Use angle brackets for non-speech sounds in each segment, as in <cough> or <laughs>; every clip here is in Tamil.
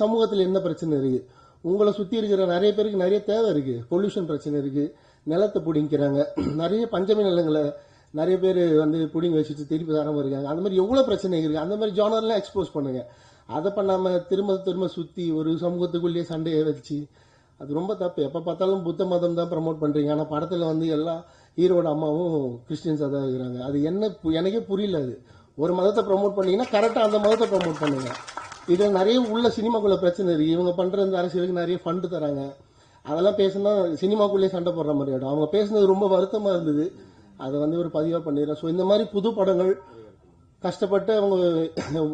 சமூகத்தில் என்ன பிரச்சனை இருக்கு? உங்களை சுற்றி இருக்கிற நிறைய பேருக்கு நிறைய தேவை இருக்கு. பொல்யூஷன் பிரச்சனை இருக்கு. நிலத்தை பிடிங்கிறாங்க <clears throat> நிறைய பஞ்சமி நிலங்களை நிறைய பேர் வந்து பிடிங்கி வச்சுட்டு திருப்பி தராம இருக்காங்க. அந்த மாதிரி எவ்வளோ பிரச்சனை இருக்கு? அந்த மாதிரி ஜானர்லாம் எக்ஸ்போஸ் பண்ணுங்க. அதை பண்ணாமல் திரும்ப திரும்ப சுற்றி ஒரு சமூகத்துக்குள்ளேயே சண்டையை வச்சு அது ரொம்ப தப்பு. எப்போ பார்த்தாலும் புத்த மதம் தான் ப்ரமோட் பண்ணுறீங்க ஆனால் படத்தில் வந்து எல்லா ஹீரோட அம்மாவும் கிறிஸ்டின்ஸாக தான் இருக்கிறாங்க. அது என்ன எனக்கே புரியல அது. ஒரு மதத்தை ப்ரமோட் பண்ணீங்கன்னா கரெக்டாக அந்த மதத்தை ப்ரமோட் பண்ணுங்கள் இதுல நிறைய உள்ள சினிமாக்குள்ள பிரச்சனை இருக்கு. இவங்க பண்ற இந்த அரசியலுக்கு நிறைய ஃபண்டு தராங்க. அதெல்லாம் பேசினா சினிமாக்குள்ளேயே சண்டை போடுற மாதிரி ஆகிடும் அவங்க பேசுனது ரொம்ப வருத்தமா இருந்தது. அதை வந்து ஒரு பதிவாக பண்ணிடுறேன் ஸோ இந்த மாதிரி புது படங்கள் கஷ்டப்பட்டு அவங்க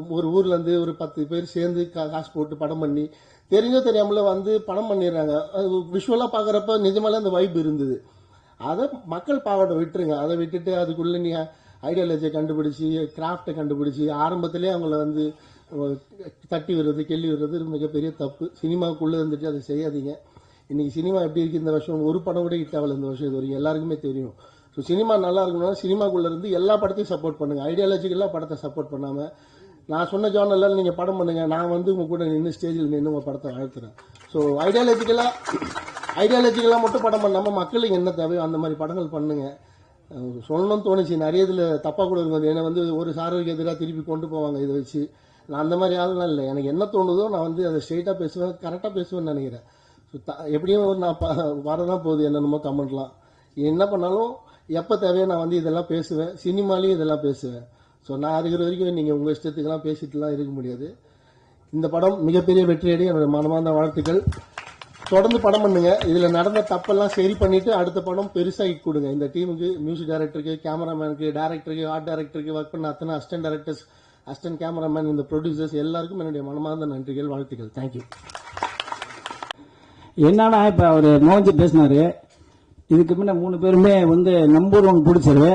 ஒரு ஊர்ல இருந்து ஒரு பத்து பேர் சேர்ந்து கா- காசு போட்டு படம் பண்ணி தெரிஞ்சோ தெரியாமல வந்து படம் பண்ணிடுறாங்க. விஷுவலாக பார்க்குறப்ப பாக்குறப்ப நிஜமாலே அந்த வைப் இருந்தது. அதை மக்கள் பாவட்டை விட்டுருங்க. அதை விட்டுட்டு அதுக்குள்ளே நீ ஐடியாலஜியை கண்டுபிடிச்சி கிராஃப்டை கண்டுபிடிச்சி ஆரம்பத்திலே அவங்கள வந்து தட்டி விடுறது கெள்ளி விடுறது மிகப்பெரிய தப்பு. சினிமாவுக்குள்ளே இருந்துட்டு அதை செய்யாதீங்க. இன்னைக்கு சினிமா எப்படி இருக்குது இந்த வருஷம்? ஒரு படம் கூட ஹிட் ஆகல இந்த வருஷம் இது வரைக்கும். எல்லாருக்குமே தெரியும். ஸோ சினிமா நல்லா இருக்கணும்னா சினிமாக்குள்ளே இருந்து எல்லா படத்தையும் சப்போர்ட் பண்ணுங்கள் ஐடியாலஜிக்கலாக படத்தை சப்போர்ட் பண்ணாமல் நான் சொன்ன ஜோனல்ல நீங்கள் படம் பண்ணுங்கள் நான் வந்து உங்கள் கூட நின்று ஸ்டேஜில் நின்று உங்கள் படத்தை வாழ்த்துறேன் ஸோ ஐடியாலஜிக்கலாக ஐடியாலஜிக்கெல்லாம் மட்டும் படம் பண்ணாமல் மக்களுக்கு என்ன தேவையோ அந்த மாதிரி படங்கள் பண்ணுங்கள் சொல்லணும்னு தோணுச்சு. நிறைய இதில் தப்பாக கூட இருக்கும். ஏன்னா வந்து ஒரு சாரருக்கு எதிராக திருப்பி கொண்டு போவாங்க இதை வச்சு. நான் அந்த மாதிரி ஆளுலாம் இல்லை. எனக்கு என்ன தோணுதோ நான் வந்து அதை ஸ்ட்ரெயிட்டாக பேசுவேன் கரெக்டாக பேசுவேன்னு நினைக்கிறேன். ஸோ த- எப்படியும் ஒரு நான் ப- வரதான் போகுது என்னென்னமோ கமெண்ட்லாம். என்ன பண்ணாலும் எப்போ தேவையோ நான் வந்து இதெல்லாம் பேசுவேன். சினிமாலையும் இதெல்லாம் பேசுவேன். ஸோ நான் இருக்கிற வரைக்கும் நீங்கள் உங்கள் இஷ்டத்துக்கெல்லாம் பேசிட்டுலாம் இருக்க முடியாது. இந்த படம் மிகப்பெரிய வெற்றியடி. என்னோட மனமார்ந்த வாழ்த்துக்கள். தொடர்ந்து படம் பண்ணுங்க. இதில் நடந்த தப்பெல்லாம் சரி பண்ணிட்டு அடுத்த படம் பெருசாகி கொடுங்க. இந்த டீமுக்கு மியூசிக் டைரக்டருக்கு கேமராமேனுக்கு டேரக்டருக்கு ஆர்ட் டைரக்டருக்கு ஒர்க் பண்ண அத்தனை அசிஸ்டன்ட் டேரக்டர்ஸ் அஸ்டன் கேமராமேன் இந்த ப்ரொடியூசர்ஸ் எல்லாருக்கும் என்னுடைய மனமார்ந்த நன்றிகள் வாழ்த்துக்கள். தேங்க்யூ என்னன்னா இப்போ அவர் மோஞ்சி பேசினார். இதுக்கு முன்ன மூணு பேருமே வந்து நம்பூர் ஒன் பிடிச்சது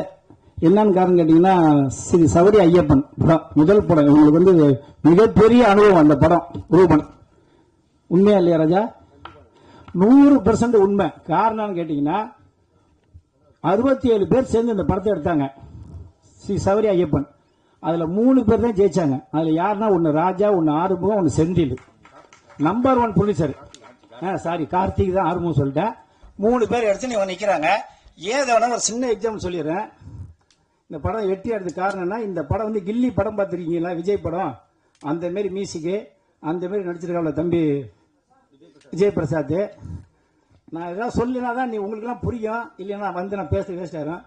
என்னன்னு காரணம் கேட்டிங்கன்னா ஸ்ரீ சவரி ஐயப்பன் படம். முதல் படம். இவங்களுக்கு வந்து மிகப்பெரிய அனுபவம் அந்த படம் ரூபன். உண்மையா இல்லையா ராஜா? நூறு பெர்சன்ட் உண்மை. காரணம்னு கேட்டிங்கன்னா அறுபத்தி ஏழு பேர் சேர்ந்து இந்த படத்தை எடுத்தாங்க. ஸ்ரீ சவரி ஐயப்பன். அதில் மூணு பேர் தான் ஜெயிச்சாங்க. அதில் யாருன்னா ஒன்று ராஜா ஒன்று ஆறுமுகம் ஒன்று Senthil. Number one producer sorry Karthik தான் ஆறுமுகம் சொல்லிட்டேன் மூணு பேர் எடுத்து நீங்க நிற்கிறாங்க ஏதோ ஒரு சின்ன எக்ஸாம்பிள் சொல்லிடுறேன். இந்த படம் வெற்றி எடுத்து காரணம்னா இந்த படம் வந்து கில்லி படம் பார்த்துருக்கீங்களா? விஜய் படம். அந்த மாரி மியூசிக்கு. அந்த மாரி நடிச்சிருக்காங்கள தம்பி விஜய் பிரசாத் நான் ஏதாவது சொல்லினா தான் நீ உங்களுக்குலாம் புரியும். இல்லைன்னா வந்து நான் பேச வேஸ்ட் ஆயிரும்.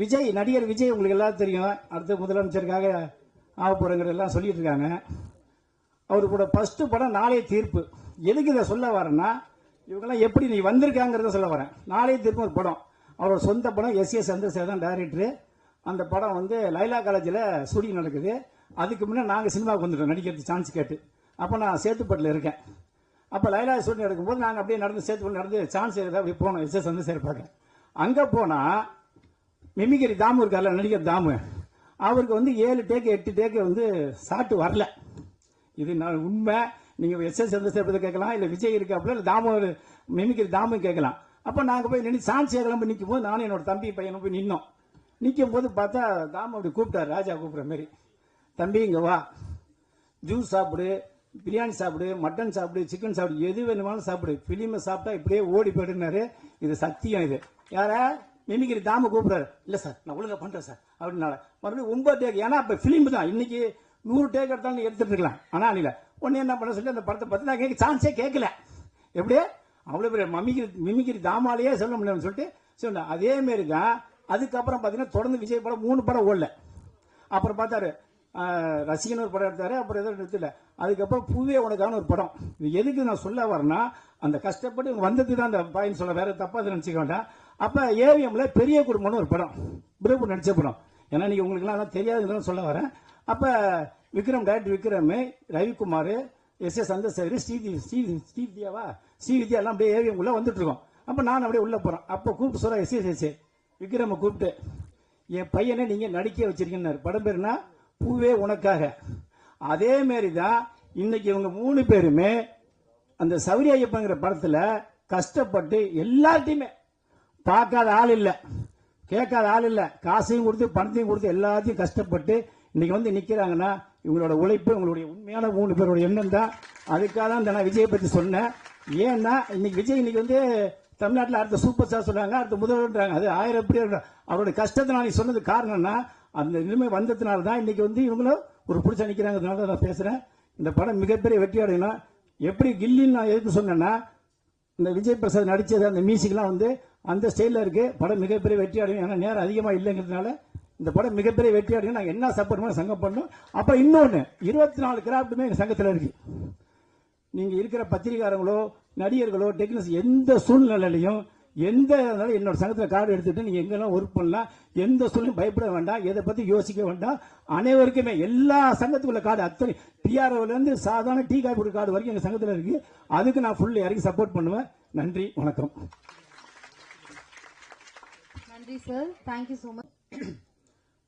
விஜய் நடிகர் விஜய் உங்களுக்கு எல்லாரும் தெரியும். அடுத்த முதலமைச்சருக்காக ஆக போறேங்கிறது எல்லாம் சொல்லிட்டு இருக்காங்க. அவர் கூட ஃபஸ்ட்டு படம் நாளைய தீர்ப்பு. எதுக்கு இதை சொல்ல வரேன்னா இவங்கெல்லாம் எப்படி நீ வந்திருக்காங்கிறத சொல்ல வரேன். நாளைய தீர்ப்பு ஒரு படம். அவரோட சொந்த படம் எஸ் ஏ சந்திரசேகர் தான் டைரக்டர் அந்த படம் வந்து லைலா காலேஜில் ஷூட்டிங் நடக்குது. அதுக்கு முன்னே நாங்கள் சினிமாவுக்கு வந்துட்டோம் நடிக்கிறதுக்கு சான்ஸ் கேட்டு. அப்போ நான் சேத்துப்பட்டில் இருக்கேன். அப்போ லைலா ஷூட்டிங் நடக்கும்போது நாங்கள் அப்படியே நடந்து சேத்துப்பட்டு நடந்து சான்ஸ் எடுத்து அப்படியே போனோம். எஸ் ஏ சந்திரசேகர் பார்க்க. அங்கே போனால் மிமிகிரி தாமு இருக்கார்ல நடிகர் தாமு. அவருக்கு வந்து ஏழு டேக்கு எட்டு டேக்கு வந்து சாட்டு வரல. இது நான் உண்மை. நீங்கள் எஸ் எஸ் சந்திரசேகர் கேட்கலாம் இல்லை விஜய் இருக்காப்புல இல்லை தாமு மிமிக்கிற தாமு கேட்கலாம். அப்போ நாங்கள் போய் நின்று சான்ஸ் கிளம்பி நிற்கும் போது நானும் என்னோட தம்பி பையனும் போய் நின்னோம். நிற்கும் போது பார்த்தா தாமு அப்படி கூப்பிட்டாரு ராஜா கூப்பிட்ற மாதிரி. தம்பி இங்கே வா. ஜூஸ் சாப்பிடு பிரியாணி சாப்பிடு மட்டன் சாப்பிடு சிக்கன் சாப்பிடு எது வேணுமாலும் சாப்பிடு. ஃபிலிமை சாப்பிட்டா இப்படியே ஓடி போயிடுனாரு. இது சத்தியம் இது. யார? மிமிக்கிரி தாம கூப்பிடுறாரு. இல்லை சார் நான் ஒழுங்காக பண்ணுறேன் சார் அப்படின்னால மறுபடியும் ஒன்பது டேக் ஏன்னா இப்போ ஃபிலிம் தான். இன்னைக்கு நூறு டேக் எடுத்தாலும் நீ எடுத்துட்டு இருக்கலாம். ஆனால் இல்லை. உடனே என்ன பண்ண சொல்லி அந்த படத்தை பற்றி நான் கேட்க சான்ஸே கேட்கல. எப்படியே? அவ்வளோ பெரிய மமிக்கிரி மிமிக்கிரி தாமாலேயே சொல்ல முடியலன்னு சொல்லிட்டு சொன்னேன் அதேமாரி தான் அதுக்கப்புறம் பார்த்தீங்கன்னா தொடர்ந்து விஜய் படம் மூணு படம் ஓடல. அப்புறம் பார்த்தாரு ரசிகன் ஒரு படம் எடுத்தார் அப்புறம் எதுவும் எடுத்துல அதுக்கப்புறம் பூவே உனக்கான ஒரு படம். இது எதுக்கு நான் சொல்ல வரேன்னா அந்த கஷ்டப்பட்டு வந்தது வந்ததுக்கு தான் அந்த பாயிண்ட் சொல்ல வேற தப்பாக நினச்சிக்க வேண்டாம். அப்போ ஏவிஎம்ல பெரிய குடும்பம்னு ஒரு படம் பிரபு நடித்த படம். ஏன்னா நீங்கள் உங்களுக்குலாம் எல்லாம் தெரியாதுன்னு சொல்ல வரேன். அப்போ Vikram director Vikram Ravikumar S S Chandrasekhar Sridhi Sri ஸ்ரீவித்யாவா? ஸ்ரீவித்யா எல்லாம் அப்படியே ஏவிஎம் உள்ள வந்துட்டுருக்கோம் அப்போ நான் அப்படியே உள்ளே போகிறேன் அப்போ கூப்பிட்டு சொல்ற எஸ் எஸ் எஸ் விக்ரம கூப்பிட்டு என் பையனை நீங்கள் நடிக்க வச்சிருக்கீங்கன்னாரு. படம் பேருனா பூவே உனக்காக. அதே மாரி தான் இன்னைக்கு இவங்க மூணு பேருமே அந்த சௌரி ஐயப்பங்கிற படத்தில் கஷ்டப்பட்டு எல்லாத்தையுமே பார்க்காத ஆள் இல்லை. கேட்காத ஆள் இல்லை. காசையும் கொடுத்து பணத்தையும் கொடுத்து எல்லாத்தையும் கஷ்டப்பட்டு இன்னைக்கு வந்து நிற்கிறாங்கன்னா இவங்களோட உழைப்பு உங்களுடைய உண்மையான மூணு பேரோட எண்ணம் தான். அதுக்காக தான் இந்த நான் விஜயை பற்றி சொன்னேன். ஏன்னா இன்னைக்கு விஜய் இன்னைக்கு வந்து தமிழ்நாட்டில் அடுத்த சூப்பர் ஸ்டார் சொன்னாங்க அடுத்த முதல்வர்ன்றாங்க. அது ஆயிரம் எப்படி அவருடைய கஷ்டத்தை நான் சொன்னது காரணம்னா அந்த நிலைமை வந்ததுனால தான் இன்னைக்கு வந்து இவங்களும் ஒரு பிடிச்ச நிற்கிறாங்கிறதுனால தான் நான் பேசுகிறேன் இந்த படம் மிகப்பெரிய வெற்றி அடையணும். எப்படி கில்லின்னு நான் எதுக்கு சொன்னேன்னா இந்த விஜய் பிரசாத் நடித்தது அந்த மியூசிக்லாம் வந்து அந்த ஸ்டைலில் இருக்கு. படம் மிகப்பெரிய வெற்றி அடையும். ஏன்னா நேரம் அதிகமாக இல்லைங்கிறதுனால இந்த படம் மிகப்பெரிய வெற்றி அடையும். நாங்கள் என்ன சப்போர்ட் பண்ண சங்கம் பண்ணோம். அப்புறம் இன்னொன்று இருபத்தி நாலு கிராஃப்ட்டுமே எங்கள் சங்கத்தில் இருக்கு. நீங்கள் இருக்கிற பத்திரிகாரங்களோ நடிகர்களோ டெக்னீஷியன் எந்த சூழ்நிலையிலையும் எந்த இருந்தாலும் என்னோட சங்கத்தில் கார்டு எடுத்துட்டு நீங்கள் எங்கெல்லாம் ஒர்க் பண்ணலாம் எந்த சூழ்நிலையும் பயப்பட வேண்டாம் எதை பற்றி யோசிக்க வேண்டாம். அனைவருக்குமே எல்லா சங்கத்துக்குள்ள கார்டு அத்தனை பிஆர்ஓலேருந்து சாதாரண டீ காப்பி கார்டு வரைக்கும் எங்கள் சங்கத்தில் இருக்குது அதுக்கு நான் ஃபுல் இறங்கி சப்போர்ட் பண்ணுவேன். நன்றி வணக்கம். நன்றி சார் தேங்க்யூ ஸோ மச்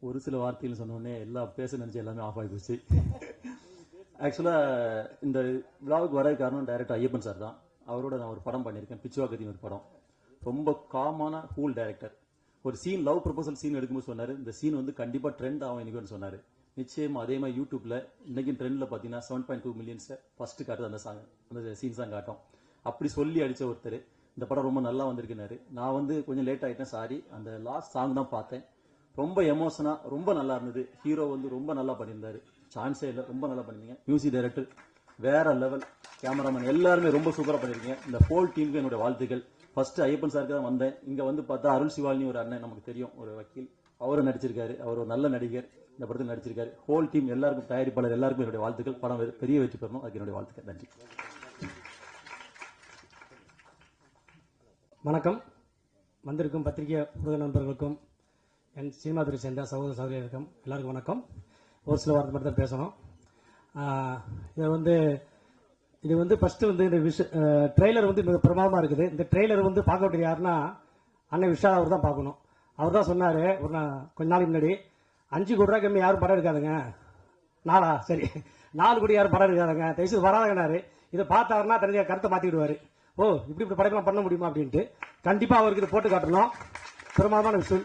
ஒரு சில வார்த்தைகள் சொன்னோடனே எல்லாம் பேச நினச்சி எல்லாமே ஆஃப் ஆகி போச்சு இந்த விழாவுக்கு வர காரணம் டைரக்டர் ஐயப்பன் சார் தான். அவரோட நான் ஒரு படம் பண்ணியிருக்கேன். பிச்சுவாக்கத்தின் ஒரு படம். ரொம்ப காமான கூல் டைரக்டர் ஒரு சீன் லவ் ப்ரொபோசல் சீன் எடுக்கும்போது சொன்னார். இந்த சீன் வந்து கண்டிப்பாக ட்ரெண்ட் ஆகும் இன்னைக்குன்னு சொன்னார். நிச்சயமாக அதே மாதிரி யூடியூப்பில் இன்னைக்கு ட்ரெண்டில் பார்த்தீங்கன்னா செவன் பாயிண்ட் டூ மில்லியன்ஸை ஃபஸ்ட்டு காட்டுது அந்த சாங் அந்த சீன்ஸ் தான் காட்டும். அப்படி சொல்லி அடித்த ஒருத்தர். இந்த படம் ரொம்ப நல்லா வந்திருக்குனாரு நான் வந்து கொஞ்சம் லேட் ஆகிட்டேன் சாரி அந்த லாஸ்ட் சாங் தான் பார்த்தேன். ரொம்ப எமோஷனாக ரொம்ப நல்லா இருந்தது. ஹீரோ வந்து ரொம்ப நல்லா பண்ணியிருந்தாரு. சான்ஸே இல்லை ரொம்ப நல்லா பண்ணிருந்தீங்க. மியூசிக் டைரக்டர் வேற லெவல் கேமராமேன் எல்லாருமே ரொம்ப சூப்பராக பண்ணியிருக்கீங்க இந்த ஹோல் டீமுக்கு என்னுடைய வாழ்த்துக்கள். ஃபர்ஸ்ட் ஐயப்பன் சாருக்கு தான் வந்தேன். இங்கே வந்து பார்த்தா அருள் சிவாலினி ஒரு அண்ணன் நமக்கு தெரியும் ஒரு வக்கீல். அவரும் நடிச்சிருக்காரு. அவர் ஒரு நல்ல நடிகர். இந்த படத்தில் நடிச்சிருக்காரு. ஹோல் டீம் எல்லாருக்கும் தயாரிப்பாளர் எல்லாருக்கும் என்னுடைய வாழ்த்துக்கள். படம் பெரிய வெற்றி பெறணும். அதுக்கு என்னுடைய வாழ்த்துக்கள். நன்றி. வணக்கம். வந்திருக்கும் பத்திரிகை ஊடக நண்பர்களுக்கும் என் சினிமா துறை சேர்ந்த சகோதர சகோதரிகளுக்கும் எல்லாருக்கும் வணக்கம். ஒரு சில வார்த்தை மட்டும் தான் பேசணும் இதை வந்து இது வந்து ஃபஸ்ட்டு வந்து இந்த விஷ ட்ரெய்லர் வந்து மிக பிரமாதமாக இருக்குது. இந்த ட்ரெய்லர் வந்து பார்க்க வேண்டியது யாருன்னா அண்ணன் விஷால் அவர் தான் பார்க்கணும். அவர் தான் சொன்னார் ஒரு நாள் கொஞ்ச நாளைக்கு முன்னாடி அஞ்சு கோடி ரூபா கம்மி யாரும் படம் எடுக்காதுங்க. நாலா சரி. நாலு கோடி யாரும் படம் எடுக்காதுங்க. தயவுசெய்து வராதங்கனாரு இதை பார்த்தாருன்னா தனியாக கருத்தை மாற்றிடுவார் ஓ இப்படி இப்படி படைப்பெல்லாம் பண்ண முடியுமா அப்படின்ட்டு கண்டிப்பாக அவருக்கு இது போட்டு காட்டணும். பிரமாதமான விஷயம்.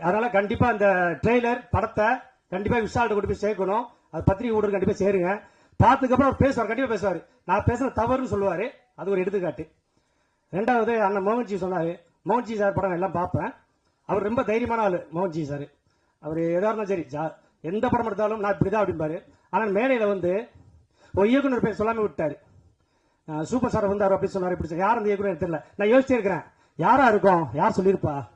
அதனால் கண்டிப்பாக இந்த ட்ரெய்லர் படத்தை கண்டிப்பாக விஷால்ட்ட கொண்டு போய் சேர்க்கணும். அது பத்திரிகை ஊடகம் கண்டிப்பாக சேருங்க. பார்த்துக்கப்புறம் அவர் பேசுவார் கண்டிப்பாக பேசுவார். நான் பேசுன தவறுன்னு சொல்லுவார். அது ஒரு எடுத்துக்காட்டு. ரெண்டாவது அண்ணன் மோகன்ஜி சொன்னார். மோகன்ஜி சார் படம் எல்லாம் பார்ப்பேன். அவர் ரொம்ப தைரியமான ஆள் மோகன்ஜி சார். அவர் எதாக இருந்தாலும் சரி ஜா- எந்த படம் எடுத்தாலும் நான் இப்படி தான் அப்படிம்பாரு. ஆனால் மேலையில் வந்து ஒரு இயக்குனர் பேர் சொல்லாமல் விட்டார். சூப்பர் ஸ்டார் வந்தார் அப்படின்னு சொன்னார். இப்படி யார் அந்த இயக்குனர் தெரியல. நான் யோசிச்சே இருக்கிறேன். யாரா இருக்கும்? யார் சொல்லியிருப்பா?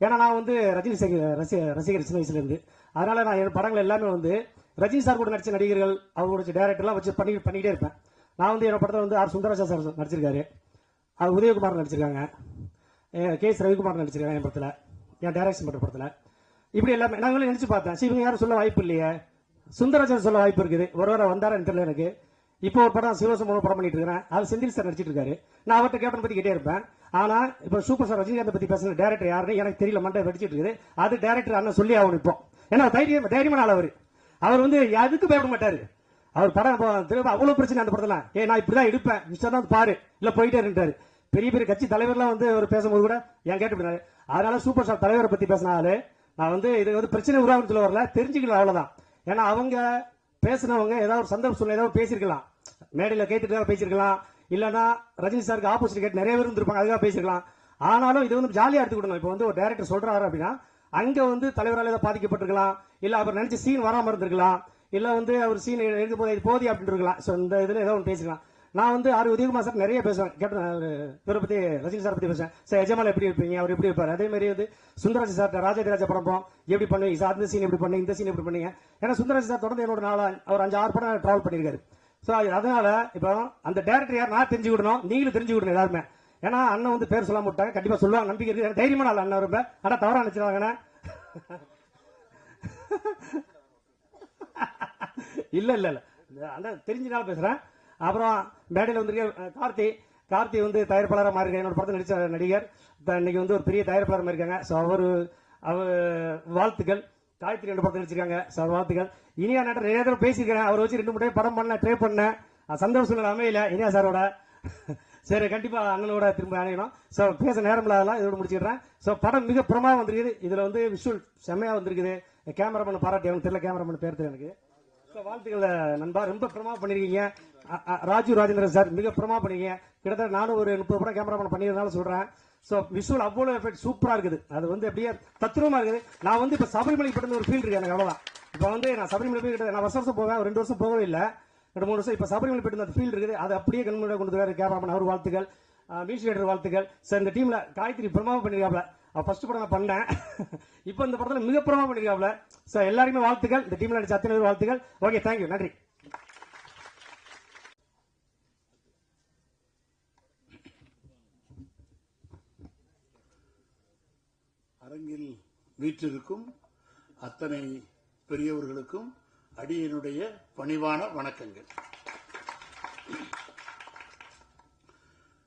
ஏன்னா நான் வந்து ரஜினி சேகர் ரசி- ரசிகர் சின்ன வயசுலேருந்து அதனால நான் என் படங்கள் எல்லாமே வந்து ரஜினி சார் கூட நடிச்ச நடிகர்கள் அவரோட டேரக்டர்லாம் வச்சு பண்ணி பண்ணிக்கிட்டே இருப்பேன். நான் வந்து என்னோட படத்தில் வந்து ஆர் சுந்தரராஜா சார் நடிச்சிருக்காரு. அவர் உதயகுமார் நடிச்சிருக்காங்க. கே எஸ் ரவிக்குமார் நடிச்சிருக்காங்க என் படத்தில். என் டைரக்ஷன் பண்ணுற படத்தில். இப்படி எல்லாமே நாங்களும் நினச்சி பார்த்தேன். சரி இவங்க யாரும் சொல்ல வாய்ப்பு இல்லையே. சுந்தரராஜன் சொல்ல வாய்ப்பு இருக்குது. ஒரு வந்தாரா வந்தாரான்னு தெரியல எனக்கு. இப்போ ஒரு படம் சிவசம் படம் பண்ணிட்டு இருக்கிறேன் அது செந்தில் சார் நடிச்சிட்டு இருக்காரு நான் அவர்கிட்ட கேப்டன் பத்தி கேட்டே இருப்பேன். ஆனா இப்போ சூப்பர் ஸ்டார் ரஜினிகாந்த் பத்தி பேசுற டேரக்டர் யாருன்னு எனக்கு தெரியல மண்டை வெடிச்சிட்டு இருக்குது அது டேரக்டர் அண்ணன் சொல்லி ஆகணும் இப்போ. ஏன்னா தைரியம் தைரியமான ஆள் அவர். அவர் வந்து எதுக்கு பயப்பட மாட்டாரு. அவர் படம் திரும்ப அவ்வளவு பிரச்சனை அந்த படத்துல. ஏ நான் இப்படிதான் எடுப்பேன். மிஸ்டர் தான் பாரு. இல்ல போயிட்டே இருந்தாரு பெரிய பெரிய கட்சி தலைவர்லாம் வந்து அவர் பேசும்போது கூட ஏன் கேட்டு அதனால சூப்பர் ஸ்டார் தலைவரை பத்தி பேசினாலே நான் வந்து இது வந்து பிரச்சனை உருவாகும் சொல்ல வரல. தெரிஞ்சுக்கல அவ்வளவுதான். ஏன்னா அவங்க பேசினவங்க ஏதாவது ஒரு சந்தர்ப்ப சூழ்நிலை ஏதாவது பேசியிருக்கலாம். மேடையில் கேட்டுட்டு பேசியிருக்கலாம். இல்லைன்னா ரஜினி சாருக்கு ஆப்போசிட் கேட்டு நிறைய பேர் இருந்திருப்பாங்க அதுக்காக பேசியிருக்கலாம். ஆனாலும் இது வந்து ஜாலியாக எடுத்துக்கிடணும் இப்போ வந்து ஒரு டேரக்டர் சொல்கிறாரு அப்படின்னா அங்கே வந்து தலைவரால் ஏதாவது பாதிக்கப்பட்டிருக்கலாம். இல்லை அவர் நினச்சி சீன் வராமல் இருந்திருக்கலாம். இல்லை வந்து அவர் சீன் எடுக்க போது இது போதி அப்படின்னு இருக்கலாம் ஸோ இந்த இதில் ஏதோ ஒன்று பேசிக்கலாம். நான் வந்து ஆர் உதயகுமார் சார் நிறைய பேசுவேன். கேப்டன் இவரை பற்றி ரஜினி சார் பற்றி பேசுவேன். சார் எஜமால் எப்படி இருப்பீங்க? அவர் எப்படி இருப்பார்? அதே மாதிரி வந்து சுந்தராஜ் சார் ராஜாதிராஜா படம் எப்படி பண்ணுவீங்க சார் அந்த சீன் எப்படி பண்ணுங்க இந்த சீன் எப்படி பண்ணீங்க ஏன்னா சுந்தராஜ் சார் தொடர்ந்து என்னோட நாளா அவர் அஞ்சு ஆறு படம் ட்ராவல் பண்ணியிருக்காரு. ஸோ அதனால இப்போ அந்த டேரக்டர் யார்? நான் தெரிஞ்சு விடணும் நீங்களும் தெரிஞ்சு விடணும் எல்லாருமே. ஏன்னா அண்ணன் வந்து பேர் சொல்ல மாட்டாங்க கண்டிப்பாக சொல்லுவாங்க. நம்பிக்கை இருக்குது எனக்கு தைரியமான ஆள் அண்ணன் ரொம்ப ஆனால் தவறா நினச்சிருவாங்கண்ணே இல்லை இல்லை இல்லை. அண்ணன் தெரிஞ்சனால பேசுகிறேன் அப்புறம் மேடையில் வந்திருக்க கார்த்தி. கார்த்தி வந்து தயாரிப்பாளராக மாறி என்னோட படத்தில் நடித்த நடிகர். இப்போ இன்னைக்கு வந்து ஒரு பெரிய தயாரிப்பாளர் இருக்காங்க ஸோ அவர் அவர் வாழ்த்துக்கள். காயத்ரி ரெண்டு படத்தில் நடிச்சிருக்காங்க. ஸோ வாழ்த்துக்கள். இனியா நேரம் நிறைய தடவை பேசியிருக்கிறேன். அவரை வச்சு ரெண்டு மூணு படம் பண்ண ட்ரை பண்ணேன் சந்தோஷம் சூழ்நிலை அமையல. இனியா சாரோட. சரி கண்டிப்பா அண்ணனோட திரும்ப அணையணும். ஸோ பேச நேரம் இல்லாதெல்லாம் இதோட முடிச்சிடுறேன் ஸோ படம் மிக பிரமாதம் வந்திருக்குது. இதுல வந்து விஷுவல் செம்மையா வந்திருக்குது. கேமராமேன் பாராட்டி அவனுக்கு தெரியல கேமராமேன் பேர் எனக்கு. ஸோ வாழ்த்துக்கள் நண்பா. ரொம்ப பிரமா பண்ணிருக்கீங்க. ராஜீவ் ராஜேந்திரன் சார் மிக பிரமா பண்ணிருக்கீங்க. கிட்டத்தட்ட நானும் ஒரு முப்பது படம் கேமராமேன் பண்ணியிருந்தாலும் சொல்றேன். ஸோ விஷுவல் அவ்வளோ எஃபெக்ட் சூப்பராக இருக்குது. அது வந்து அப்படியே தத்துவமாக இருக்குது. நான் வந்து இப்போ சபரிமலைக்கு பட்டு ஒரு ஃபீல் இருக்கு எனக்கு அவ்வளோதான் இப்போ வந்து நான் சபரிமலை போய் கிட்ட நான் வருஷம் வருஷம் போவேன். ரெண்டு வருஷம் போகவே இல்லை. ரெண்டு மூணு வருஷம் இப்போ சபரிமலை போயிட்டு அந்த ஃபீல் இருக்குது. அது அப்படியே கண்முறை கொண்டு வராரு கேமராமேன் அவர் வாழ்த்துக்கள். மியூசிக் வாழ்த்துக்கள். சார் இந்த டீமில் காயத்ரி பிரமா பண்ணிருக்காப்ல. ஃபர்ஸ்ட் படம் நான் பண்ணேன். <laughs> இப்போ இந்த படத்தில் மிக பிரமா பண்ணிருக்காப்ல. சார் எல்லாருமே வாழ்த்துக்கள். இந்த டீமில் நடிச்ச அத்தனை பேர் வாழ்த்துக்கள். ஓகே தேங்க்யூ நன்றி. அரங்கில் வீற்றிருக்கும் அத்தனை பெரியவர்களுக்கும் அடியனுடைய பணிவான வணக்கங்கள்.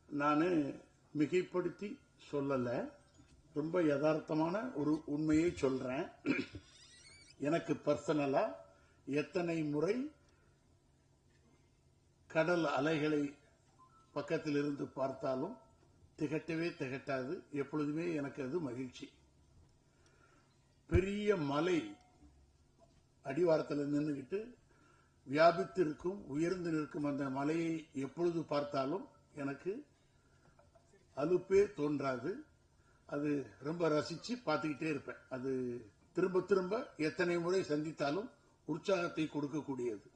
நான் மிகைப்படுத்தி சொல்லலை. ரொம்ப யதார்த்தமான ஒரு உண்மையை சொல்றேன். எனக்கு பர்சனலா எத்தனை முறை கடல் அலைகளை பக்கத்தில் இருந்து பார்த்தாலும் திகட்டவே திகட்டாது. எப்பொழுதுமே எனக்கு அது மகிழ்ச்சி. பெரிய மலை அடிவாரத்தில் நின்றுக்கிட்டு வியாபித்து இருக்கும் உயர்ந்து நிற்கும் அந்த மலையை எப்பொழுது பார்த்தாலும் எனக்கு அலுப்பே தோன்றாது. அது ரொம்ப ரசிச்சு பார்த்துக்கிட்டே இருப்பேன். அது திரும்ப திரும்ப எத்தனை முறை சந்தித்தாலும் உற்சாகத்தை கொடுக்கக்கூடியது.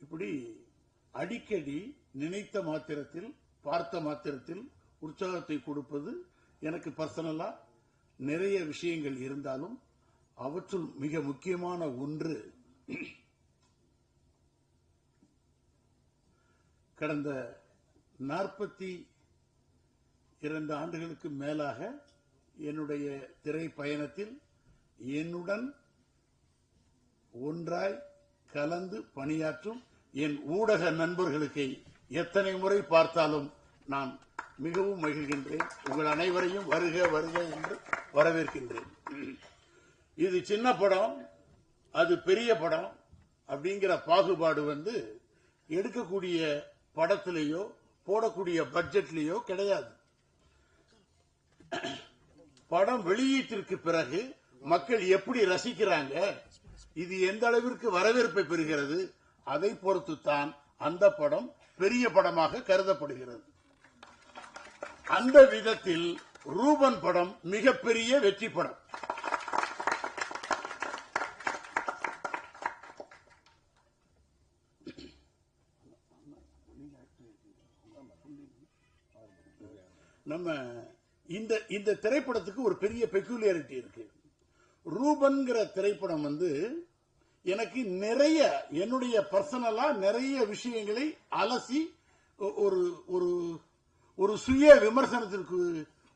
இப்படி அடிக்கடி நினைத்த மாத்திரத்தில் பார்த்த மாத்திரத்தில் உற்சாகத்தை கொடுப்பது எனக்கு பர்சனலா நிறைய விஷயங்கள் இருந்தாலும் அவற்றுள் மிக முக்கியமான ஒன்று கடந்த நாற்பத்தி இரண்டு ஆண்டுகளுக்கு மேலாக என்னுடைய திரை பயணத்தில் என்னுடன் ஒன்றாய் கலந்து பணியாற்றும் என் ஊடக நண்பர்களுக்கு எத்தனை முறை பார்த்தாலும் நான் மிகவும் மகிழ்கின்றேன். உங்கள் அனைவரையும் வருக வருக என்று வரவேற்கின்றேன். இது சின்ன படம் அது பெரிய படம் அப்படிங்கிற பாகுபாடு வந்து எடுக்கக்கூடிய படத்திலேயோ போடக்கூடிய பட்ஜெட்லேயோ கிடையாது. படம் வெளியீட்டிற்கு பிறகு மக்கள் எப்படி ரசிக்கிறாங்க இது எந்த அளவிற்கு வரவேற்பை பெறுகிறது அதை பொறுத்து தான் அந்த படம் பெரிய படமாக கருதப்படுகிறது. அந்த விதத்தில் ரூபன் படம் மிகப்பெரிய வெற்றி படம். நம்ம இந்த இந்த திரைப்படத்துக்கு ஒரு பெரிய பெக்யூலியாரிட்டி இருக்கு. ரூபன்கிற திரைப்படம் வந்து எனக்கு நிறைய என்னுடைய பர்சனலா நிறைய விஷயங்களை அலசி ஒ- ஒரு ஒரு ஒரு சுய விமர்சனத்திற்கு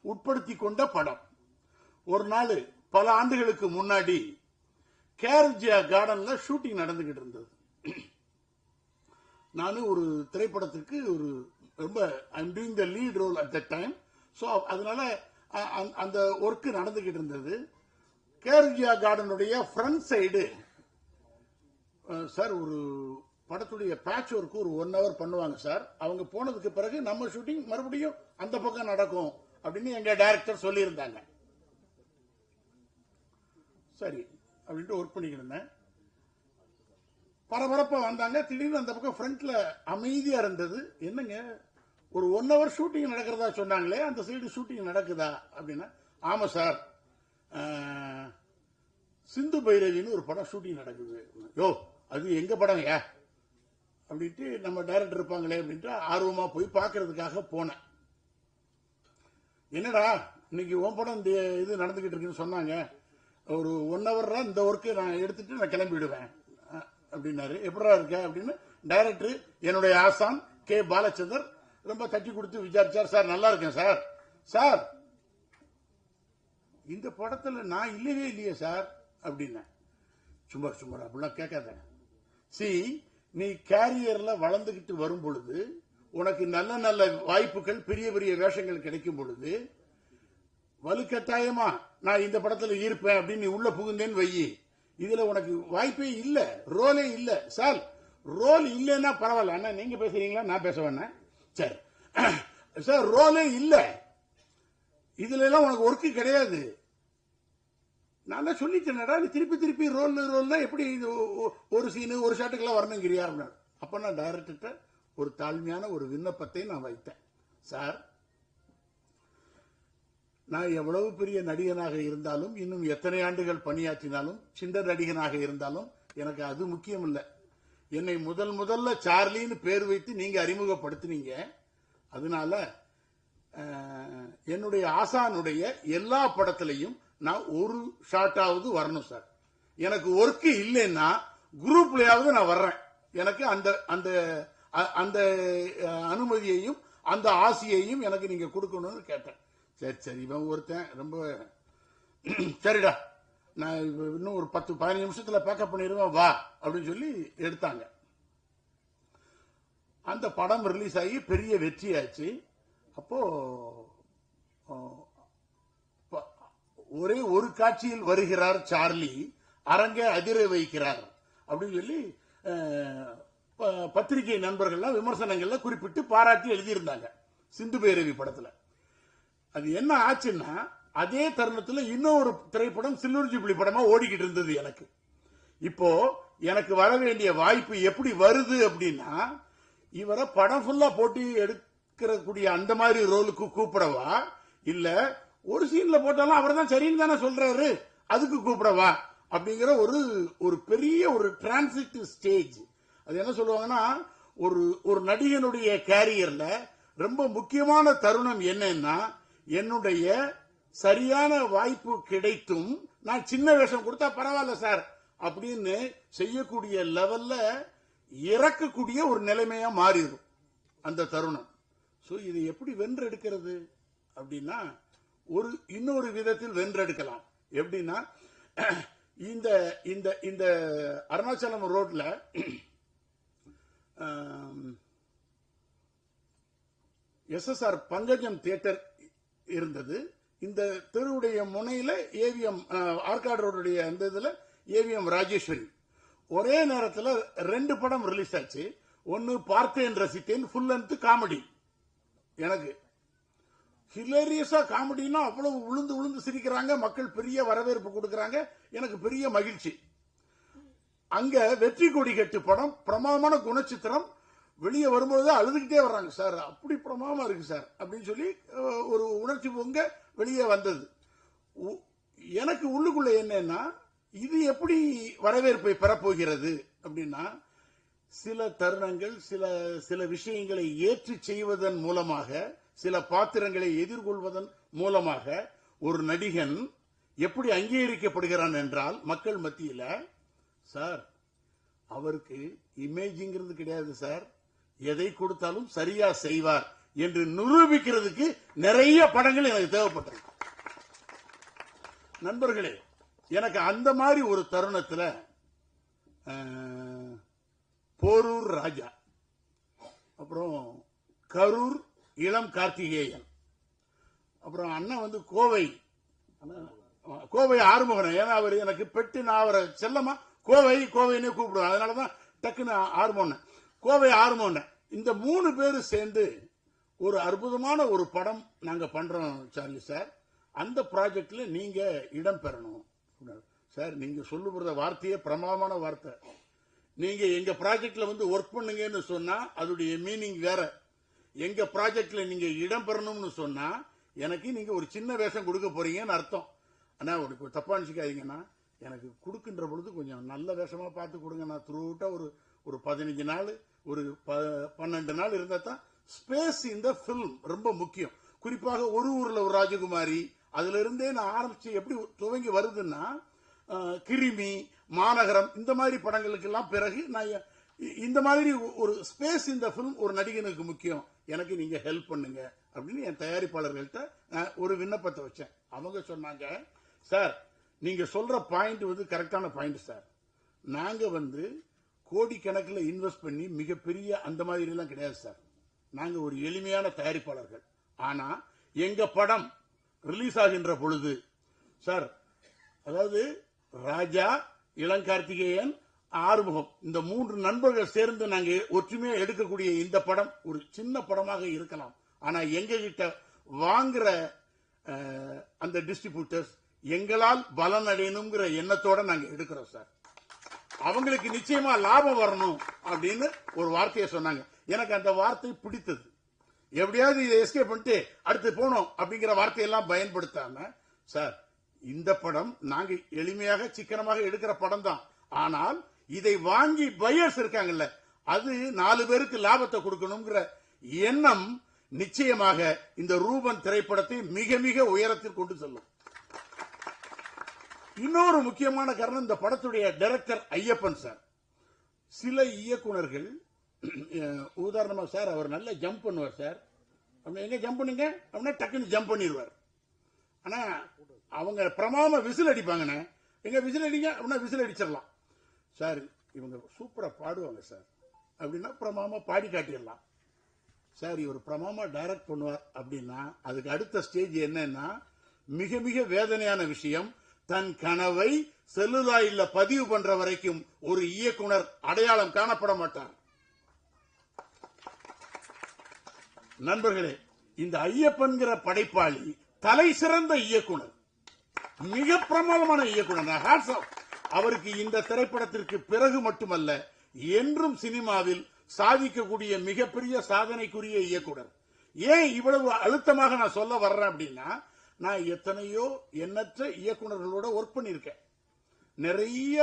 உட்படுத்தி கொண்ட படம். ஒரு நாள் பல ஆண்டுகளுக்கு முன்னாடி கேர்ஜியா கார்டன்ல ஷூட்டிங் நடந்துகிட்டு இருந்தது. நான் ஒரு திரைப்படத்துக்கு ஒரு ரொம்ப I'm doing the lead role at the time so அதனால அந்த- அந்த ஒர்க் நடந்துகிட்டு இருந்தது. கேர்ஜியா கார்டனுடைய ஃப்ரண்ட் சைடு சார் ஒரு படத்துடைய பேட்ச் ஒர்க்கு ஒரு ஒன் ஹவர் பண்ணுவாங்க சார் அவங்க போனதுக்கு பிறகு நம்ம ஷூட்டிங் மறுபடியும் அந்த பக்கம் நடக்கும் அப்படின்னு எங்க டைரக்டர் சொல்லியிருந்தாங்க. சரி அப்படின்ட்டு ஒர்க் பண்ணிக்கிட்டு இருந்தேன். பரபரப்பா வந்தாங்க. திடீர்னு அந்த பக்கம் ஃப்ரண்ட்ல அமைதியா இருந்தது. என்னங்க? ஒரு ஒன் ஹவர் ஷூட்டிங் நடக்கிறதா சொன்னாங்களே அந்த சைடு ஷூட்டிங் நடக்குதா அப்படின்னா ஆமா சார் சிந்து பைரவின்னு ஒரு படம் ஷூட்டிங் நடக்குது. யோ அது எங்க படம் ஏ அப்படின்ட்டு நம்ம டைரக்டர் இருப்பாங்களே அப்படின்ட்டு ஆர்வமா போய் பார்க்கறதுக்காக போனேன். என்னடா இன்னைக்கு உன் படம் இந்த இது நடந்துகிட்டு இருக்குன்னு சொன்னாங்க. ஒரு ஒன் ஹவர்ல இந்த ஒர்க்கு நான் எடுத்துட்டு நான் கிளம்பிடுவேன். அப்படின்னாரு. எப்படா இருக்க அப்படின்னு டைரக்டர் என்னுடைய ஆசான் கே பாலச்சந்தர் ரொம்ப தட்டி கொடுத்து விசாரிச்சார் சார் நல்லா இருக்கேன் சார். சார் இந்த படத்துல நான் இல்லவே இல்லையே சார். அப்படின்னேன். சும்மா சும்மா அப்படிலாம் கேட்காத. சி நீ கேரியர்ல வளர்ந்துகிட்டு வரும் பொழுது உனக்கு நல்ல நல்ல வாய்ப்புகள் பெரிய பெரிய வேஷங்கள் கிடைக்கும் பொழுது வலுக்கட்டாயமா நான் இந்த படத்துல இருப்பேன் அப்படின்னு நீ உள்ள புகுந்தேன்னு வையி. இதுல உனக்கு வாய்ப்பே இல்ல ரோலே இல்ல. சார் ரோல் இல்லைன்னா பரவாயில்ல. அண்ணா நீங்க பேசுறீங்களா? நான் பேச வேணேன் சரி. சார் ரோலே இல்ல. இதுல எல்லாம் உனக்கு ஒர்க்கு கிடையாது. நான் தான் சொல்லிட்டேனடா நீ திருப்பி திருப்பி ரோல் ரோல்னா எப்படி இது ஒரு சீனு ஒரு ஷாட்டுக்கெல்லாம் வரணுங்கிறியா அப்படின்னா அப்ப நான் டைரக்டர்கிட்ட ஒரு தாழ்மையான ஒரு விண்ணப்பத்தை நான் வைத்தேன். சார் நான் எவ்வளவு பெரிய நடிகனாக இருந்தாலும் இன்னும் எத்தனை ஆண்டுகள் பணியாற்றினாலும் சின்ன நடிகனாக இருந்தாலும் எனக்கு அது முக்கியம் இல்லை என்னை முதல் முதல்ல சார்லின்னு பேர் வைத்து நீங்க அறிமுகப்படுத்தினீங்க. அதனால என்னுடைய ஆசானுடைய எல்லா படத்திலையும் நான் ஒரு ஷாட்டாவது வரணும் சார் எனக்கு ஒர்க்கு இல்லைன்னா குரூப்லயாவது நான் வர்றேன். எனக்கு அந்த அந்த அ- அந்த அனுமதியையும் அந்த ஆசையையும் எனக்கு நீங்க கொடுக்கணும்னு கேட்டேன். சரி சரி இவன் ஒருத்தன் ரொம்ப சரிடா. நான் இன்னும் ஒரு பத்து பதினஞ்சு நிமிஷத்துல பேக்கப் பண்ணிடுவேன் வா அப்படின்னு சொல்லி எடுத்தாங்க. அந்த படம் ரிலீஸ் ஆகி பெரிய வெற்றியாச்சு. அப்போ ஆ, ப- ஒரே ஒரு காட்சியில் வருகிறார் சார்லி. அரங்க அதிர வைக்கிறார். அப்படின்னு சொல்லி ப- பத்திரிகை நண்பர்கள்லாம் விமர்சனங்கள்ல குறிப்பிட்டு பாராட்டி எழுதியிருந்தாங்க. சிந்து பேரவி படத்துல. அது என்ன ஆச்சுன்னா அதே தருணத்துல இன்னொரு திரைப்படம் சில்லூர் ஜூப்ளி படமா ஓடிக்கிட்டு இருந்தது எனக்கு. இப்போ எனக்கு வர வேண்டிய வாய்ப்பு எப்படி வருது அப்படின்னா இவரை படம் ஃபுல்லா போட்டி எடுக்கிறக்கூடிய அந்த மாதிரி ரோலுக்கு கூப்பிடவா? இல்லை ஒரு சீன்ல போட்டாலும் அவர் தான் சரின்னு தானே சொல்றாரு. அதுக்கு கூப்பிடவா? அப்படிங்கிற ஒரு ஒரு பெரிய ஒரு டிரான்சிட் ஸ்டேஜ் அது என்ன சொல்லுவாங்கன்னா ஒரு ஒரு நடிகனுடைய கேரியர்ல ரொம்ப முக்கியமான தருணம் என்னன்னா என்னுடைய சரியான வாய்ப்பு கிடைத்தும் நான் சின்ன வேஷம் கொடுத்தா பரவாயில்ல சார் அப்படின்னு செய்யக்கூடிய லெவல்ல இறக்கக்கூடிய ஒரு நிலைமையா மாறிடும் அந்த தருணம். ஸோ இது எப்படி வென்றெடுக்கிறது அப்படின்னா ஒரு இன்னொரு விதத்தில் வென்றெடுக்கலாம். எப்படின்னா இந்த இந்த இந்த அருணாச்சலம் ரோட்ல எஸ்எஸ்ஆர் பங்கஜம் தியேட்டர் இருந்தது. இந்த தெருவுடைய முனையில ஏவிஎம் ஆர்காடு ரோடுடைய அந்த இதுல ஏவிஎம் ராஜேஸ்வரி. ஒரே நேரத்தில் ரெண்டு படம் ரிலீஸ் ஆச்சு. ஒன்னு பார்த்தேன் ரசித்தேன் ஃபுல் லென்த் காமெடி எனக்கு ஹிலேரியஸா காமெடினா அவ்வளவு விழுந்து விழுந்து சிரிக்கிறாங்க மக்கள் பெரிய வரவேற்பு கொடுக்கறாங்க. எனக்கு பெரிய மகிழ்ச்சி. அங்க வெற்றி கொடி கட்டு படம் பிரமாதமான குணச்சித்திரம். வெளியே வரும்போது அழுதுகிட்டே வர்றாங்க சார் அப்படி பிரமாதமா இருக்கு சார் அப்படின்னு சொல்லி ஒரு உணர்ச்சி பொங்க வெளியே வந்தது. உ- எனக்கு உள்ளுக்குள்ள என்னன்னா இது எப்படி வரவேற்பை பெறப்போகிறது அப்படின்னா சில தருணங்கள் சில சில விஷயங்களை ஏற்று செய்வதன் மூலமாக சில பாத்திரங்களை எதிர்கொள்வதன் மூலமாக ஒரு நடிகன் எப்படி அங்கீகரிக்கப்படுகிறான் என்றால் மக்கள் மத்தியில் சார் அவருக்கு இமேஜிங்கிறது கிடையாது சார். எதை கொடுத்தாலும் சரியா செய்வார் என்று நிரூபிக்கிறதுக்கு நிறைய படங்கள் எனக்கு தேவைப்பட்டது. நண்பர்களே எனக்கு அந்த மாதிரி ஒரு தருணத்தில் போரூர் ராஜா அப்புறம் கரூர் இளம் கார்த்திகேயன். அப்புறம் அண்ணன் வந்து கோவை. கோவை ஆறுமுகன். ஏன்னா அவர் எனக்கு பெட்டு நான் அவரை செல்லமா? கோவை கோவைன்னே கூப்பிடுவேன் அதனாலதான் டக்குன்னு ஆறுமுகன். கோவை ஆறுமுகன். இந்த மூணு பேரும் சேர்ந்து ஒரு அற்புதமான ஒரு படம் நாங்கள் பண்ணுறோம் சார்லி சார். அந்த ப்ராஜெக்டில் நீங்கள் இடம் பெறணும். சார் நீங்கள் சொல்லுகிற வார்த்தையே பிரமாதமான வார்த்தை. நீங்கள் எங்கள் ப்ராஜெக்டில் வந்து ஒர்க் பண்ணுங்கன்னு சொன்னால் அதோடைய மீனிங் வேறு. எங்க ப்ராஜெக்ட்ல நீங்க இடம் பெறணும்னு சொன்னா எனக்கு நீங்க ஒரு சின்ன வேஷம் கொடுக்க போறீங்கன்னு அர்த்தம். ஆனா ஒரு தப்பா நினைச்சுக்காதீங்கன்னா எனக்கு கொடுக்கின்ற பொழுது கொஞ்சம் நல்ல வேஷமா பார்த்து கொடுங்க நான் த்ரூட்டா ஒரு ஒரு பதினஞ்சு நாள் ஒரு ப- பன்னெண்டு நாள் இருந்தா தான் ஸ்பேஸ் இந்த ஃபில்ம் ரொம்ப முக்கியம். குறிப்பாக ஒரு ஊர்ல ஒரு ராஜகுமாரி அதுல இருந்தே நான் ஆரம்பிச்சு எப்படி துவங்கி வருதுன்னா கிருமி மாநகரம் இந்த மாதிரி படங்களுக்கெல்லாம் பிறகு நான் இந்த மாதிரி ஒரு ஸ்பேஸ் இந்த ஃபிலிம் ஒரு நடிகனுக்கு முக்கியம். எனக்கு நீங்க ஹெல்ப் பண்ணுங்க அப்படின்னு என் தயாரிப்பாளர்கள்ட்ட நான் ஒரு விண்ணப்பத்தை வச்சேன். அவங்க சொன்னாங்க சார் நீங்க சொல்ற பாயிண்ட் வந்து கரெக்டான பாயிண்ட் சார் நாங்க வந்து கோடிக்கணக்கில் இன்வெஸ்ட் பண்ணி மிகப்பெரிய அந்த மாதிரி எல்லாம் கிடையாது சார் நாங்க ஒரு எளிமையான தயாரிப்பாளர்கள். ஆனா எங்க படம் ரிலீஸ் ஆகின்ற பொழுது சார் அதாவது ராஜா இளங்கார்த்திகேயன் ஆறுமுகம். இந்த மூன்று நண்பர்கள் சேர்ந்து நாங்க ஒற்றுமையா எடுக்கக்கூடிய இந்த படம் ஒரு சின்ன படமாக இருக்கலாம். ஆனா எங்க கிட்ட வாங்குற அஹ், அந்த டிஸ்ட்ரிபியூட்டர்ஸ் எங்களால் பலன் அடையணுங்கிற எண்ணத்தோட நாங்க எடுக்கிறோம் சார். அவங்களுக்கு நிச்சயமா லாபம் வரணும் அப்படின்னு ஒரு வார்த்தையை சொன்னாங்க. எனக்கு அந்த வார்த்தை பிடித்தது. எப்படியாவது இதை எஸ்கேப் பண்ணிட்டு அடுத்து போனோம் அப்படிங்கிற வார்த்தையெல்லாம் பயன்படுத்தாம சார் இந்த படம் நாங்க எளிமையாக சிக்கனமாக எடுக்கிற படம் தான் ஆனால் இதை வாங்கி பையர்ஸ் இருக்காங்கல்ல அது நாலு பேருக்கு லாபத்தை கொடுக்கணுங்கிற எண்ணம் நிச்சயமாக இந்த ரூபன் திரைப்படத்தை மிக மிக உயரத்தில் கொண்டு செல்லும். இன்னொரு முக்கியமான காரணம் இந்த படத்துடைய டைரக்டர் ஐயப்பன் சார் சில இயக்குனர்கள் உதாரணமாக உதாரணமா சார் அவர் நல்லா ஜம்ப் பண்ணுவார் சார் அப்படின்னா எங்க ஜம்ப் பண்ணுங்க? அப்படின்னா டக்குன்னு ஜம்ப் பண்ணிடுவார் ஆனா அவங்க பிரமாம விசில் அடிப்பாங்கண்ணே. எங்க விசில் அடிங்க அப்படின்னா விசில் அடிச்சிடலாம். சார் இவங்க சூப்பராக பாடுவாங்க சார். அப்படின்னா பிரமாமா பாடி காட்டிடலாம். சார் இவர் பிரமாமா டைரக்ட் பண்ணுவார் அப்படின்னா அதுக்கு அடுத்த ஸ்டேஜ் என்னன்னா மிக மிக வேதனையான விஷயம் தன் கனவை செல்லுலாயில பதிவு பண்ற வரைக்கும் ஒரு இயக்குனர் அடையாளம் காணப்பட மாட்டார். நண்பர்களே இந்த ஐயப்பன்கிற படைப்பாளி தலை சிறந்த இயக்குனர். மிக பிரமாதமான இயக்குனர். ஹேட்ஸ் ஆஃப் அவருக்கு இந்த திரைப்படத்திற்கு பிறகு மட்டுமல்ல என்றும் சினிமாவில் சாதிக்கக்கூடிய மிகப்பெரிய சாதனைக்குரிய இயக்குனர். ஏன் இவ்வளவு அழுத்தமாக நான் சொல்ல வர்றேன் அப்படின்னா நான் எத்தனையோ எண்ணற்ற இயக்குனர்களோட ஒர்க் பண்ணியிருக்கேன். நிறைய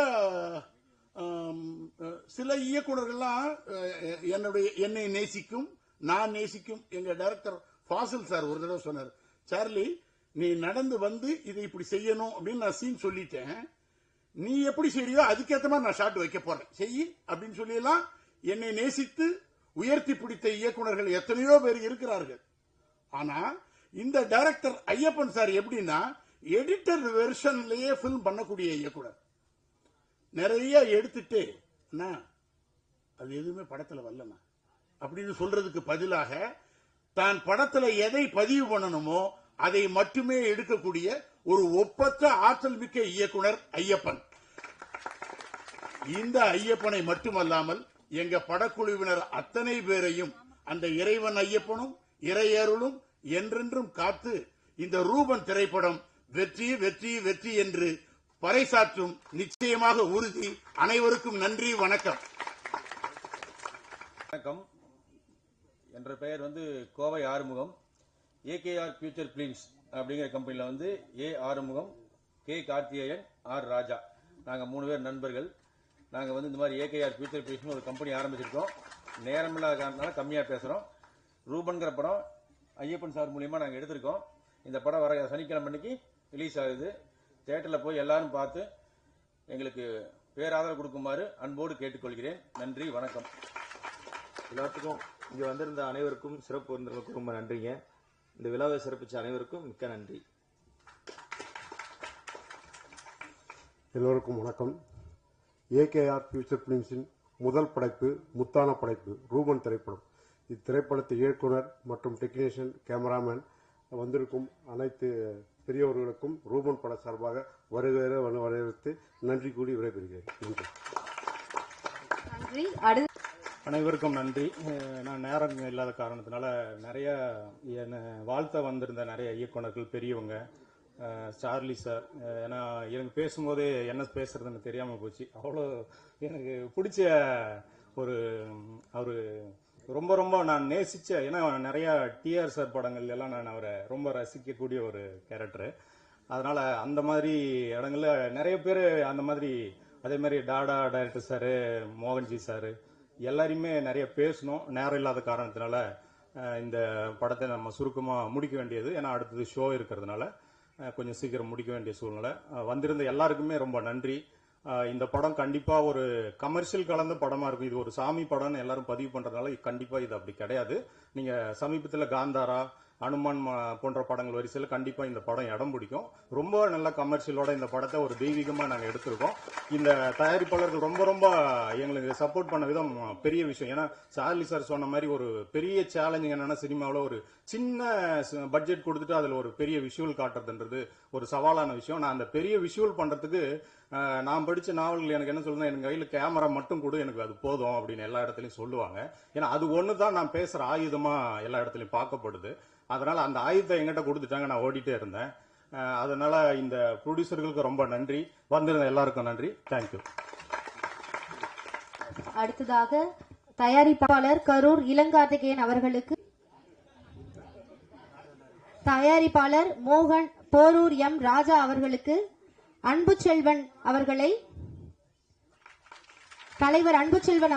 சில இயக்குனர்கள்லாம் என்னுடைய என்னை நேசிக்கும் நான் நேசிக்கும் எங்க டைரக்டர் ஃபாசில் சார் ஒரு தடவை சொன்னார் சார்லி நீ நடந்து வந்து இதை இப்படி செய்யணும் அப்படின்னு நான் சீன் சொல்லிட்டேன். நீ எப்படி செய்யறியோ அதுக்கேற்ற மாதிரி நான் ஷாட் வைக்க போறேன். செய் அப்படின்னு சொல்லியெல்லாம் என்னை நேசித்து உயர்த்தி பிடித்த இயக்குனர்கள் எத்தனையோ பேர் இருக்கிறார்கள். ஆனா இந்த டைரக்டர் ஐயப்பன் சார் எப்படின்னா எடிட்டர் வெர்ஷன்லயே ஃபில்ம் பண்ணக்கூடிய இயக்குனர். நிறைய எடுத்துட்டு என்ன அது எதுவுமே படத்துல வரலண்ணா. அப்படின்னு சொல்றதுக்கு பதிலாக தான் படத்துல எதை பதிவு பண்ணணுமோ அதை மட்டுமே எடுக்கக்கூடிய ஒரு ஒப்பற்ற ஆற்றல் மிக்க இயக்குனர் ஐயப்பன். இந்த ஐயப்பனை மட்டுமல்லாமல் எங்க படக்குழுவினர் அத்தனை பேரையும் அந்த இறைவன் ஐயப்பனும் இறையருளும் என்றென்றும் காத்து இந்த ரூபன் திரைப்படம் வெற்றி வெற்றி வெற்றி என்று பறைசாற்றும் நிச்சயமாக உறுதி. அனைவருக்கும் நன்றி வணக்கம். வணக்கம். என்ற பெயர் வந்து Kovai Arumugam. AKR future films அப்படிங்கிற கம்பெனியில் வந்து A Arumugam K Karthikeyan R Raja. நாங்கள் மூணு பேர் நண்பர்கள். நாங்கள் வந்து இந்த மாதிரி ஏகேஆர் ஃபியூச்சர் பிலிம்ஸ்னு ஒரு கம்பெனி ஆரம்பிச்சிருக்கோம். நேரமில்லாத காரணத்தினால கம்மியாக பேசுகிறோம் ரூபன்கிற படம் ஐயப்பன் சார் மூலியமாக நாங்கள் எடுத்திருக்கோம். இந்த படம் வர சனிக்கிழமை அன்னைக்கு ரிலீஸ் ஆகுது. தேட்டரில் போய் எல்லாரும் பார்த்து எங்களுக்கு பேராதரவு கொடுக்குமாறு அன்போடு கேட்டுக்கொள்கிறேன். நன்றி வணக்கம். எல்லாத்துக்கும் இங்கே வந்திருந்த அனைவருக்கும் சிறப்பு விருந்தினர்களுக்கும் ரொம்ப நன்றிங்க. இந்த விழாவை சிறப்பிச்ச அனைவருக்கும் மிக்க நன்றி. எல்லோருக்கும் வணக்கம். ஏகேஆர் ஃபியூச்சர் பிலிம்ஸின் முதல் படைப்பு முத்தான படைப்பு ரூபன் திரைப்படம். இத்திரைப்படத்தை இயக்குனர் மற்றும் டெக்னீஷியன் கேமராமேன் வந்திருக்கும் அனைத்து பெரியவர்களுக்கும் ரூபன் பட சார்பாக வருகிற வரவேற்று நன்றி கூறி விடைபெறுகிறேன். நன்றி. நன்றி. அடுத்து அனைவருக்கும் நன்றி. நான் நேரம் இல்லாத காரணத்தினால நிறைய என்னை வாழ்த்த வந்திருந்த நிறைய இயக்குனர்கள் பெரியவங்க சார்லி சார் ஏன்னா எனக்கு பேசும்போதே என்ன பேசுறதுன்னு தெரியாமல் போச்சு. அவ்வளோ எனக்கு பிடிச்ச ஒரு அவர் ரொம்ப ரொம்ப நான் நேசித்த ஏன்னா நிறையா டிஆர் சார் படங்கள் எல்லாம் நான் அவரை ரொம்ப ரசிக்கக்கூடிய ஒரு கேரக்டரு அதனால் அந்த மாதிரி இடங்களில் நிறைய பேர் அந்த மாதிரி அதே மாதிரி Tata director sir Mohanji sir எல்லாரையுமே நிறைய பேசணும். நேரம் இல்லாத காரணத்தினால இந்த படத்தை நம்ம சுருக்கமாக முடிக்க வேண்டியது. ஏன்னா அடுத்தது ஷோ இருக்கிறதுனால கொஞ்சம் சீக்கிரம் முடிக்க வேண்டிய சூழ்நிலை. வந்திருந்த எல்லாருக்குமே ரொம்ப நன்றி. இந்த படம் கண்டிப்பாக ஒரு கமர்ஷியல் கலந்த படமாக இருக்கும். இது ஒரு சாமி படம்னு எல்லாரும் பதிவு பண்ணுறதுனால கண்டிப்பாக இது அப்படி கிடையாது. நீங்கள் சமீபத்தில் காந்தாரா அனுமான் போன்ற படங்கள் வரிசையில் கண்டிப்பாக இந்த படம் இடம் பிடிக்கும். ரொம்ப நல்ல கமர்ஷியலோட இந்த படத்தை ஒரு தெய்வீகமாக நாங்கள் எடுத்திருக்கோம். இந்த தயாரிப்பாளர்கள் ரொம்ப ரொம்ப எங்களுக்கு சப்போர்ட் பண்ண விதம் பெரிய விஷயம். ஏன்னா சார்லி சார் சொன்ன மாதிரி ஒரு பெரிய சேலஞ்சிங் என்னன்னா சினிமாவில் ஒரு சின்ன பட்ஜெட் கொடுத்துட்டு அதில் ஒரு பெரிய விஷுவல் காட்டுறதுன்றது ஒரு சவாலான விஷயம். நான் அந்த பெரிய விஷுவல் பண்ணுறதுக்கு நான் படித்த நாவல்கள் எனக்கு என்ன சொல்லுன்னா எனக்கு கையில் கேமரா மட்டும் கொடு எனக்கு அது போதும் அப்படின்னு எல்லா இடத்துலையும் சொல்லுவாங்க. ஏன்னா அது ஒன்று தான் நான் பேசுகிற ஆயுதமாக எல்லா இடத்துலையும் பார்க்கப்படுது. அதனால் அந்த ஆயுதத்தை எங்கிட்ட கொடுத்துட்டாங்க. நான் ஓடிட்டே இருந்தேன். அதனால் இந்த ப்ரொடியூசர்களுக்கு ரொம்ப நன்றி. வந்திருந்த எல்லாருக்கும் நன்றி. தேங்க்யூ அடுத்ததாக தயாரிப்பாளர் கரூர் இளங்கார்த்திகேயன் அவர்களுக்கு தயாரிப்பாளர் மோகன் போரூர் எம் ராஜா அவர்களுக்கு அன்பு செல்வன் அவர்களை தலைவர் அன்பு செல்வன்